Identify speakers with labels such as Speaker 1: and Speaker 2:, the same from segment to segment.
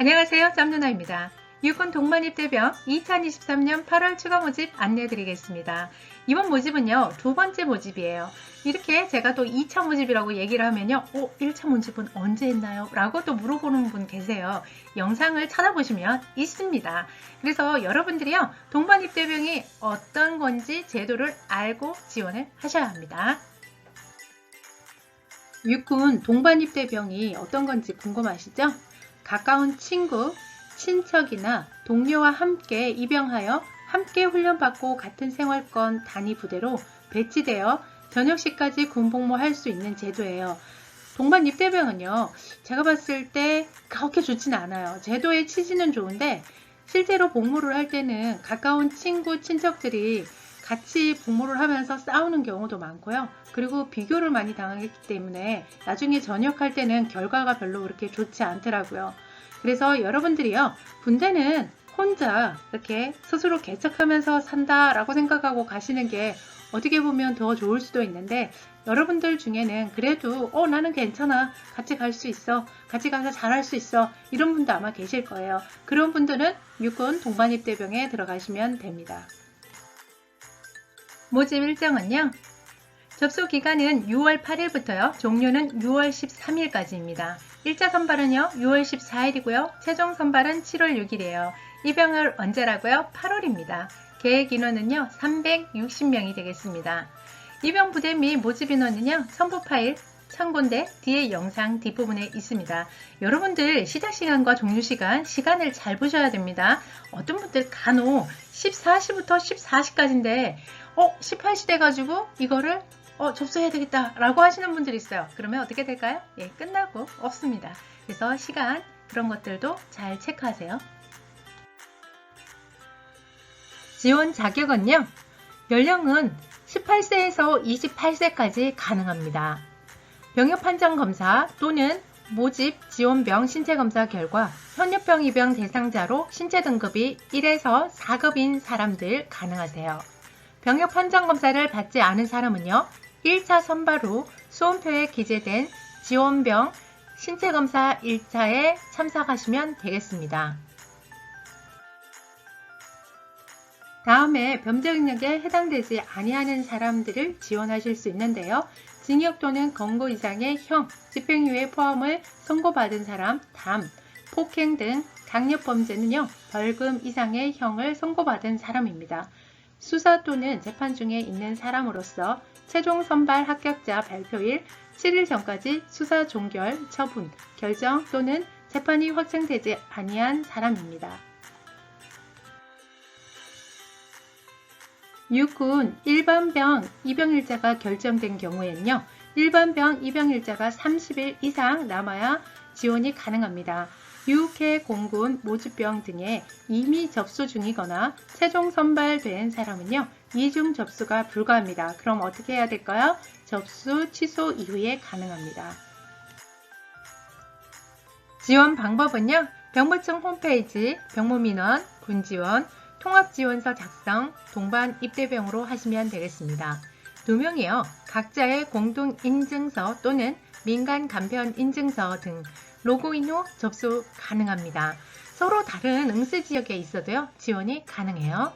Speaker 1: 안녕하세요. 짬누나입니다. 육군 동반입대병 2023년 8월 추가 모집 안내해드리겠습니다. 이번 모집은요, 두 번째 모집이에요. 이렇게 제가 또 2차 모집이라고 얘기를 하면요, 어, 1차 모집은 언제 했나요? 라고 또 물어보는 분 계세요. 영상을 찾아보시면 있습니다. 그래서 여러분들이요, 동반입대병이 어떤 건지 제도를 알고 지원을 하셔야 합니다. 육군 동반입대병이 어떤 건지 궁금하시죠? 가까운 친구, 친척이나 동료와 함께 입영하여 함께 훈련받고 같은 생활권 단위 부대로 배치되어 저녁 시까지 군복무할 수 있는 제도예요. 동반 입대병은요, 제가 봤을 때 그렇게 좋지는 않아요. 제도의 취지는 좋은데 실제로 복무를 할 때는 가까운 친구, 친척들이 같이 복무를 하면서 싸우는 경우도 많고요. 그리고 비교를 많이 당하기 때문에 나중에 전역할 때는 결과가 별로 그렇게 좋지 않더라고요. 그래서 여러분들이요, 군대는 혼자 이렇게 스스로 개척하면서 산다라고 생각하고 가시는 게 어떻게 보면 더 좋을 수도 있는데 여러분들 중에는 그래도 어 나는 괜찮아. 같이 갈 수 있어. 같이 가서 잘할 수 있어. 이런 분도 아마 계실 거예요. 그런 분들은 육군 동반입대병에 들어가시면 됩니다 모집 일정은요? 접수 기간은 6월 8일부터요. 종료는 6월 13일까지입니다. 1차 선발은요 6월 14일이고요. 최종 선발은 7월 6일이에요. 입영을 언제라고요? 8월입니다. 계획 인원은요 360명이 되겠습니다. 입영 부대 및 모집 인원은요 첨부 파일 참고인데 뒤에 영상 뒷부분에 있습니다. 여러분들 시작 시간과 종료 시간, 시간을 잘 보셔야 됩니다. 어떤 분들 간혹 14시부터 14시까지인데 어 18시 돼가지고 이거를 어, 접수해야 되겠다 라고 하시는 분들이 있어요. 그러면 어떻게 될까요? 예, 끝나고 없습니다. 그래서 시간 그런 것들도 잘 체크하세요. 지원 자격은요. 연령은 18세에서 28세까지 가능합니다. 병역 판정 검사 또는 모집 지원병 신체 검사 결과 현역병 입영 대상자로 신체 등급이 1에서 4급인 사람들 가능하세요. 병역 판정 검사를 받지 않은 사람은요. 1차 선발 후 수험표에 기재된 지원병 신체 검사 1차에 참석하시면 되겠습니다. 다음에 범죄 능력에 해당되지 아니하는 사람들을 지원하실 수 있는데요. 징역 또는 검거 이상의 형, 집행유예 포함을 선고받은 사람, 담, 폭행 등 강력 범죄는요, 벌금 이상의 형을 선고받은 사람입니다. 수사 또는 재판 중에 있는 사람으로서 최종 선발 합격자 발표일 7일 전까지 수사 종결, 처분, 결정 또는 재판이 확정되지 아니한 사람입니다. 육군 일반병 입영일자가 결정된 경우에는요. 일반병 입영일자가 30일 이상 남아야 지원이 가능합니다. 육해 공군 모집병 등에 이미 접수 중이거나 최종 선발된 사람은요. 이중 접수가 불가합니다. 그럼 어떻게 해야 될까요? 접수 취소 이후에 가능합니다. 지원 방법은요. 병무청 홈페이지 병무민원, 군지원, 통합지원서 작성, 동반 입대병으로 하시면 되겠습니다. 두 명이요. 각자의 공동 인증서 또는 민간 간편 인증서 등 로그인 후 접수 가능합니다. 서로 다른 응시 지역에 있어도요. 지원이 가능해요.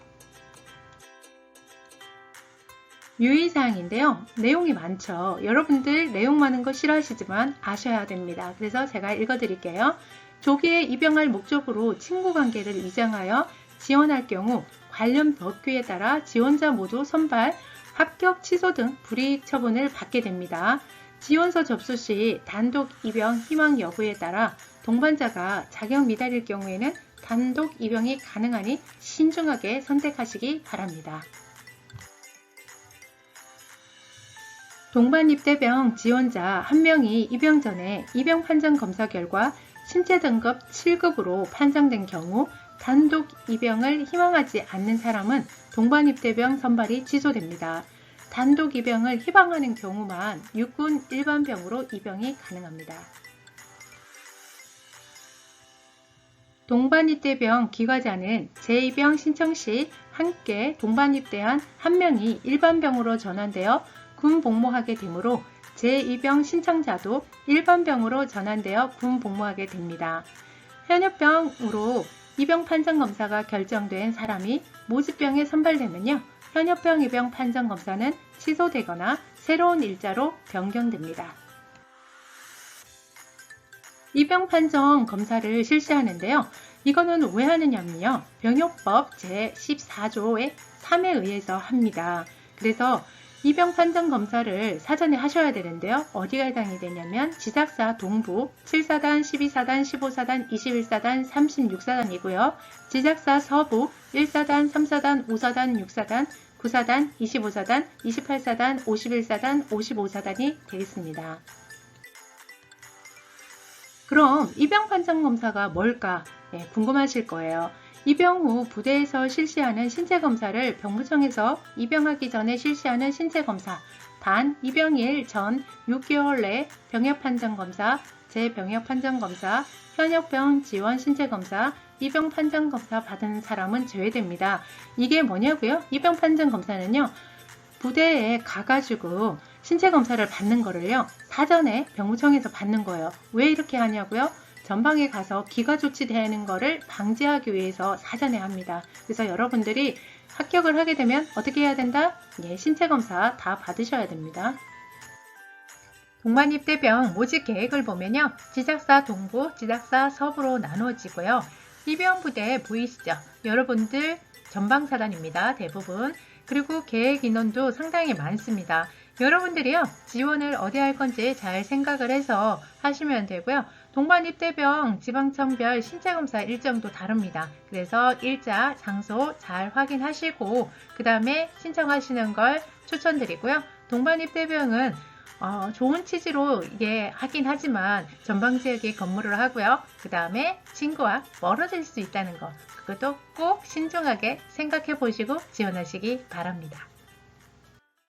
Speaker 1: 유의사항인데요. 내용이 많죠. 여러분들 내용 많은 거 싫어하시지만 아셔야 됩니다. 그래서 제가 읽어드릴게요. 조기에 입영할 목적으로 친구 관계를 위장하여 지원할 경우 관련 법규에 따라 지원자 모두 선발, 합격 취소 등 불이익 처분을 받게 됩니다. 지원서 접수 시 단독 입영 희망 여부에 따라 동반자가 자격 미달일 경우에는 단독 입영이 가능하니 신중하게 선택하시기 바랍니다. 동반 입대병 지원자 1명이 입영 전에 입영 판정 검사 결과 신체 등급 7급으로 판정된 경우 단독 입영을 희망하지 않는 사람은 동반 입대병 선발이 취소됩니다. 단독 입영을 희망하는 경우만 육군 일반병으로 입영이 가능합니다. 동반입대병 기과자는 재입영 신청 시 함께 동반입대한 한 명이 일반병으로 전환되어 군 복무하게 되므로 재입영 신청자도 일반병으로 전환되어 군 복무하게 됩니다. 현역병으로 입영 판정 검사가 결정된 사람이 모집병에 선발되면요. 현역병 입영 판정 검사는 취소되거나 새로운 일자로 변경됩니다. 입영 판정 검사를 실시하는데요. 이거는 왜 하느냐면요. 병역법 제14조의 3에 의해서 합니다. 그래서 입영 판정 검사를 사전에 하셔야 되는데요. 어디가 해당이 되냐면 지작사 동부 7사단, 12사단, 15사단, 21사단, 36사단이고요. 지작사 서부 1사단, 3사단, 5사단, 6사단, 9사단, 25사단, 28사단, 51사단, 55사단이 되겠습니다. 그럼 입영 판정 검사가 뭘까 네, 궁금하실 거예요. 입영 후 부대에서 실시하는 신체 검사를 병무청에서 입영하기 전에 실시하는 신체 검사, 단 입영일 전 6개월 내 병역 판정 검사, 재병역 판정 검사, 현역병 지원 신체 검사, 입영 판정 검사 받은 사람은 제외됩니다. 이게 뭐냐고요? 입영 판정 검사는요. 부대에 가가지고 신체 검사를 받는 거를요. 사전에 병무청에서 받는 거예요. 왜 이렇게 하냐고요? 전방에 가서 기가 조치되는 것을 방지하기 위해서 사전에 합니다. 그래서 여러분들이 합격을 하게 되면 어떻게 해야 된다? 예, 신체 검사 다 받으셔야 됩니다. 동반입대병 모집 계획을 보면요. 지작사 동부, 지작사 서부로 나누어지고요. 입영 부대 보이시죠? 여러분들 전방사단입니다. 대부분. 그리고 계획 인원도 상당히 많습니다. 여러분들이요, 지원을 어디 할 건지 잘 생각을 해서 하시면 되고요. 동반 입대병 지방청별 신체검사 일정도 다릅니다. 그래서 일자, 장소 잘 확인하시고, 그 다음에 신청하시는 걸 추천드리고요. 동반 입대병은 어, 좋은 취지로 이게 하긴 하지만 전방 지역에 근무를 하고요. 그 다음에 친구와 멀어질 수 있다는 거. 그것도 꼭 신중하게 생각해 보시고 지원하시기 바랍니다.